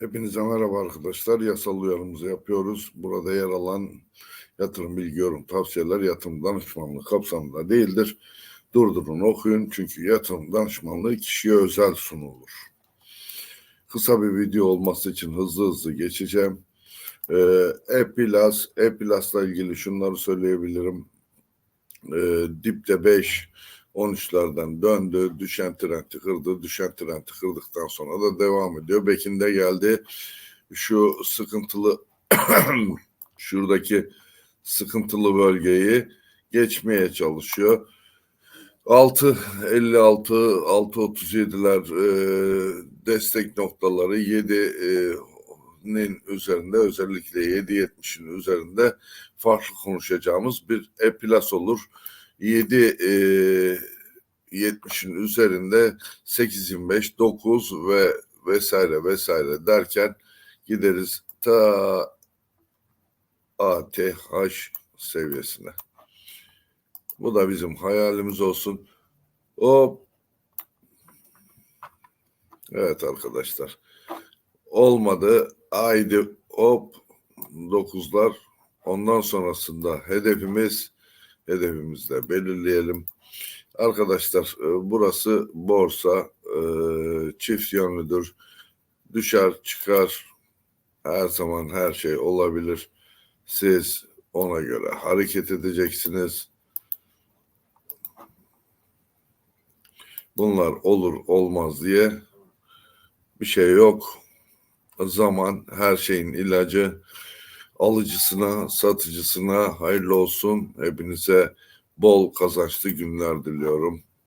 Hepinize merhaba arkadaşlar. Yasal uyarımızı yapıyoruz. Burada yer alan yatırım bilgi yorum tavsiyeler yatırım danışmanlığı kapsamında değildir. Durdurun okuyun çünkü yatırım danışmanlığı kişiye özel sunulur. Kısa bir video olması için hızlı hızlı geçeceğim. Ee, E-Plus, E-Plus'la ilgili şunları söyleyebilirim. Ee, dipte 5, 13'lerden döndü, düşen trendi kırdı, düşen trendi kırdıktan sonra da devam ediyor. Bekinde geldi. Şu sıkıntılı şuradaki sıkıntılı bölgeyi geçmeye çalışıyor. 6 56 6.37'ler e, destek noktaları 7'nin üzerinde özellikle 7.70'in üzerinde farklı konuşacağımız bir e-plus olur. 7 e, 70'in üzerinde 8.25 9 ve vesaire vesaire derken gideriz ta ATH seviyesine. Bu da bizim hayalimiz olsun. O Evet arkadaşlar. Olmadı. Haydi hop 9'lar. Ondan sonrasında hedefimiz hedefimizi de belirleyelim. Arkadaşlar e, burası borsa e, çift yönlüdür. Düşer çıkar her zaman her şey olabilir. Siz ona göre hareket edeceksiniz. Bunlar olur olmaz diye bir şey yok. Zaman her şeyin ilacı. Alıcısına, satıcısına hayırlı olsun. Hepinize bol kazançlı günler diliyorum.